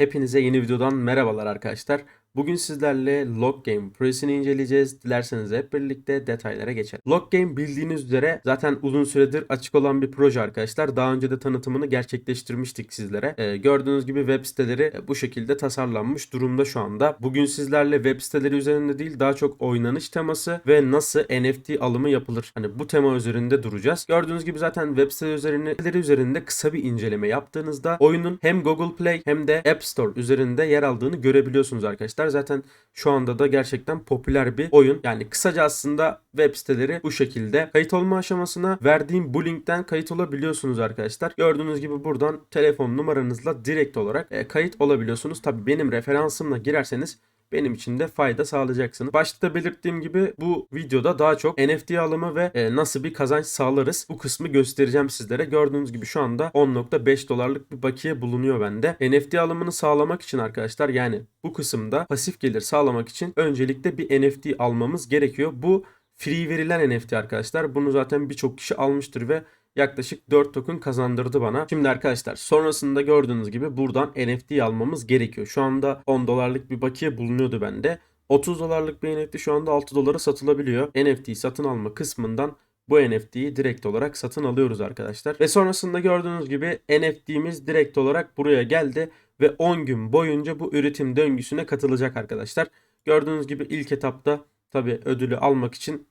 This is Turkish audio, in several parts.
Hepinize yeni videodan merhabalar arkadaşlar. Bugün sizlerle Log Game projesini inceleyeceğiz. Dilerseniz hep birlikte detaylara geçelim. Log Game bildiğiniz üzere zaten uzun süredir açık olan bir proje arkadaşlar. Daha önce de tanıtımını gerçekleştirmiştik sizlere. Ee, gördüğünüz gibi web siteleri e, bu şekilde tasarlanmış durumda şu anda. Bugün sizlerle web siteleri üzerinde değil daha çok oynanış teması ve nasıl NFT alımı yapılır. Hani bu tema üzerinde duracağız. Gördüğünüz gibi zaten web siteleri üzerinde, üzerinde kısa bir inceleme yaptığınızda oyunun hem Google Play hem de App Store üzerinde yer aldığını görebiliyorsunuz arkadaşlar. Zaten şu anda da gerçekten popüler bir oyun. Yani kısaca aslında web siteleri bu şekilde. Kayıt olma aşamasına verdiğim bu linkten kayıt olabiliyorsunuz arkadaşlar. Gördüğünüz gibi buradan telefon numaranızla direkt olarak e, kayıt olabiliyorsunuz. Tabii benim referansımla girerseniz benim için de fayda sağlayacaksınız. Başta belirttiğim gibi bu videoda daha çok NFT alımı ve e, nasıl bir kazanç sağlarız bu kısmı göstereceğim sizlere. Gördüğünüz gibi şu anda 10.5 dolarlık bir bakiye bulunuyor bende. NFT alımını sağlamak için arkadaşlar yani bu kısımda pasif gelir sağlamak için öncelikle bir NFT almamız gerekiyor. Bu free verilen NFT arkadaşlar. Bunu zaten birçok kişi almıştır ve yaklaşık 4 token kazandırdı bana. Şimdi arkadaşlar sonrasında gördüğünüz gibi buradan NFT almamız gerekiyor. Şu anda 10 dolarlık bir bakiye bulunuyordu bende. 30 dolarlık bir NFT şu anda 6 dolara satılabiliyor. NFT satın alma kısmından bu NFT'yi direkt olarak satın alıyoruz arkadaşlar. Ve sonrasında gördüğünüz gibi NFT'miz direkt olarak buraya geldi ve 10 gün boyunca bu üretim döngüsüne katılacak arkadaşlar. Gördüğünüz gibi ilk etapta tabi ödülü almak için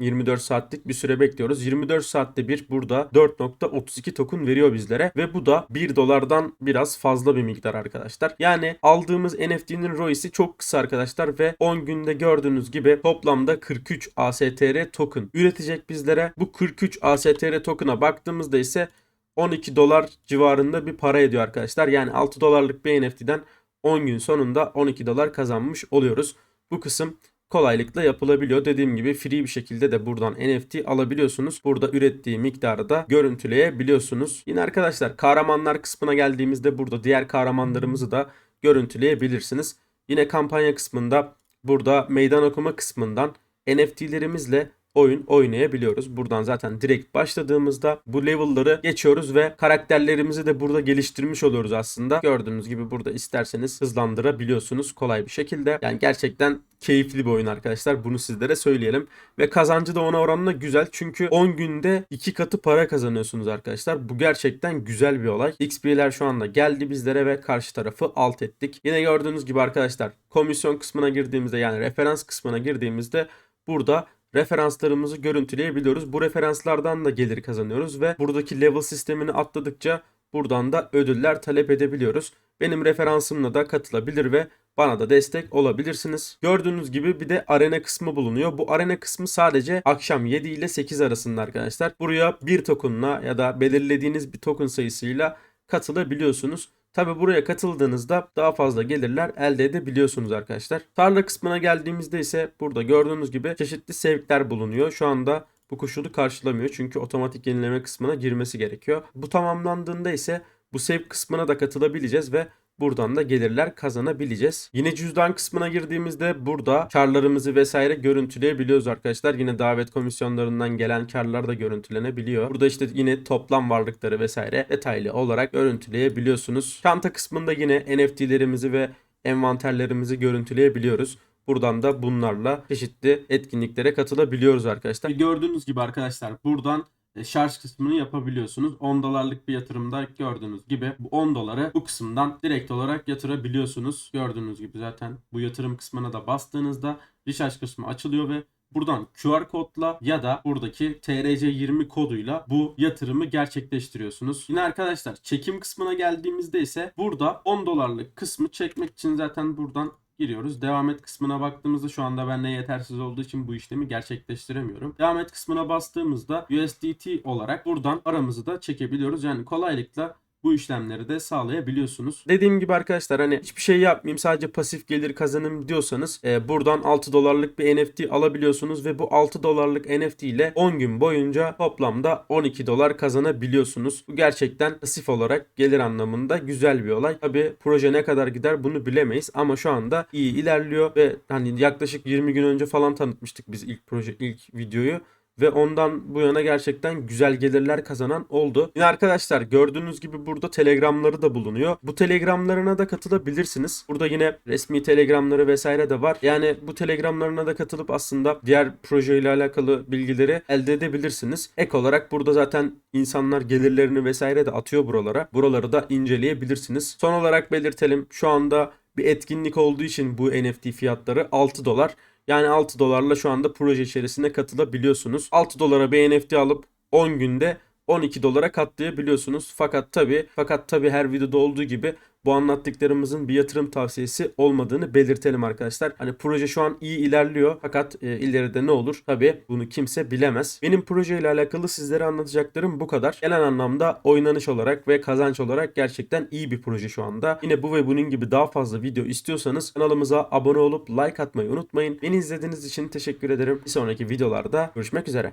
24 saatlik bir süre bekliyoruz. 24 saatte bir burada 4.32 token veriyor bizlere ve bu da 1 dolardan biraz fazla bir miktar arkadaşlar. Yani aldığımız NFT'nin ROI'si çok kısa arkadaşlar ve 10 günde gördüğünüz gibi toplamda 43 ASTR token üretecek bizlere. Bu 43 ASTR token'a baktığımızda ise 12 dolar civarında bir para ediyor arkadaşlar. Yani 6 dolarlık bir NFT'den 10 gün sonunda 12 dolar kazanmış oluyoruz. Bu kısım kolaylıkla yapılabiliyor. Dediğim gibi free bir şekilde de buradan NFT alabiliyorsunuz. Burada ürettiği miktarı da görüntüleyebiliyorsunuz. Yine arkadaşlar kahramanlar kısmına geldiğimizde burada diğer kahramanlarımızı da görüntüleyebilirsiniz. Yine kampanya kısmında burada meydan okuma kısmından NFT'lerimizle oyun oynayabiliyoruz. Buradan zaten direkt başladığımızda bu level'ları geçiyoruz ve karakterlerimizi de burada geliştirmiş oluyoruz aslında. Gördüğünüz gibi burada isterseniz hızlandırabiliyorsunuz kolay bir şekilde. Yani gerçekten keyifli bir oyun arkadaşlar. Bunu sizlere söyleyelim. Ve kazancı da ona oranla güzel. Çünkü 10 günde 2 katı para kazanıyorsunuz arkadaşlar. Bu gerçekten güzel bir olay. XP'ler şu anda geldi bizlere ve karşı tarafı alt ettik. Yine gördüğünüz gibi arkadaşlar komisyon kısmına girdiğimizde yani referans kısmına girdiğimizde burada referanslarımızı görüntüleyebiliyoruz. Bu referanslardan da gelir kazanıyoruz ve buradaki level sistemini atladıkça buradan da ödüller talep edebiliyoruz. Benim referansımla da katılabilir ve bana da destek olabilirsiniz. Gördüğünüz gibi bir de arena kısmı bulunuyor. Bu arena kısmı sadece akşam 7 ile 8 arasında arkadaşlar. Buraya bir tokenla ya da belirlediğiniz bir token sayısıyla katılabiliyorsunuz. Tabi buraya katıldığınızda daha fazla gelirler elde edebiliyorsunuz arkadaşlar. Tarla kısmına geldiğimizde ise burada gördüğünüz gibi çeşitli sevkler bulunuyor. Şu anda bu koşulu karşılamıyor çünkü otomatik yenileme kısmına girmesi gerekiyor. Bu tamamlandığında ise bu sevk kısmına da katılabileceğiz ve Buradan da gelirler kazanabileceğiz. Yine cüzdan kısmına girdiğimizde burada karlarımızı vesaire görüntüleyebiliyoruz arkadaşlar. Yine davet komisyonlarından gelen karlar da görüntülenebiliyor. Burada işte yine toplam varlıkları vesaire detaylı olarak görüntüleyebiliyorsunuz. Çanta kısmında yine NFT'lerimizi ve envanterlerimizi görüntüleyebiliyoruz. Buradan da bunlarla çeşitli etkinliklere katılabiliyoruz arkadaşlar. Gördüğünüz gibi arkadaşlar buradan şarj kısmını yapabiliyorsunuz. 10 dolarlık bir yatırımda gördüğünüz gibi bu 10 doları bu kısımdan direkt olarak yatırabiliyorsunuz. Gördüğünüz gibi zaten bu yatırım kısmına da bastığınızda recharge kısmı açılıyor ve Buradan QR kodla ya da buradaki TRC20 koduyla bu yatırımı gerçekleştiriyorsunuz. Yine arkadaşlar çekim kısmına geldiğimizde ise burada 10 dolarlık kısmı çekmek için zaten buradan giriyoruz. Devam et kısmına baktığımızda şu anda bende yetersiz olduğu için bu işlemi gerçekleştiremiyorum. Devam et kısmına bastığımızda USDT olarak buradan aramızı da çekebiliyoruz. Yani kolaylıkla bu işlemleri de sağlayabiliyorsunuz. Dediğim gibi arkadaşlar hani hiçbir şey yapmayayım sadece pasif gelir kazanım diyorsanız e, buradan 6 dolarlık bir NFT alabiliyorsunuz ve bu 6 dolarlık NFT ile 10 gün boyunca toplamda 12 dolar kazanabiliyorsunuz. Bu gerçekten pasif olarak gelir anlamında güzel bir olay. Tabi proje ne kadar gider bunu bilemeyiz ama şu anda iyi ilerliyor ve hani yaklaşık 20 gün önce falan tanıtmıştık biz ilk proje ilk videoyu. Ve ondan bu yana gerçekten güzel gelirler kazanan oldu. Yine arkadaşlar gördüğünüz gibi burada telegramları da bulunuyor. Bu telegramlarına da katılabilirsiniz. Burada yine resmi telegramları vesaire de var. Yani bu telegramlarına da katılıp aslında diğer projeyle alakalı bilgileri elde edebilirsiniz. Ek olarak burada zaten insanlar gelirlerini vesaire de atıyor buralara. Buraları da inceleyebilirsiniz. Son olarak belirtelim şu anda bir etkinlik olduğu için bu NFT fiyatları 6 dolar. Yani 6 dolarla şu anda proje içerisinde katılabiliyorsunuz. 6 dolara bir NFT alıp 10 günde 12 dolara katlayabiliyorsunuz. Fakat tabi fakat tabi her videoda olduğu gibi bu anlattıklarımızın bir yatırım tavsiyesi olmadığını belirtelim arkadaşlar. Hani proje şu an iyi ilerliyor fakat e, ileride ne olur? Tabi bunu kimse bilemez. Benim projeyle alakalı sizlere anlatacaklarım bu kadar. Genel anlamda oynanış olarak ve kazanç olarak gerçekten iyi bir proje şu anda. Yine bu ve bunun gibi daha fazla video istiyorsanız kanalımıza abone olup like atmayı unutmayın. Beni izlediğiniz için teşekkür ederim. Bir sonraki videolarda görüşmek üzere.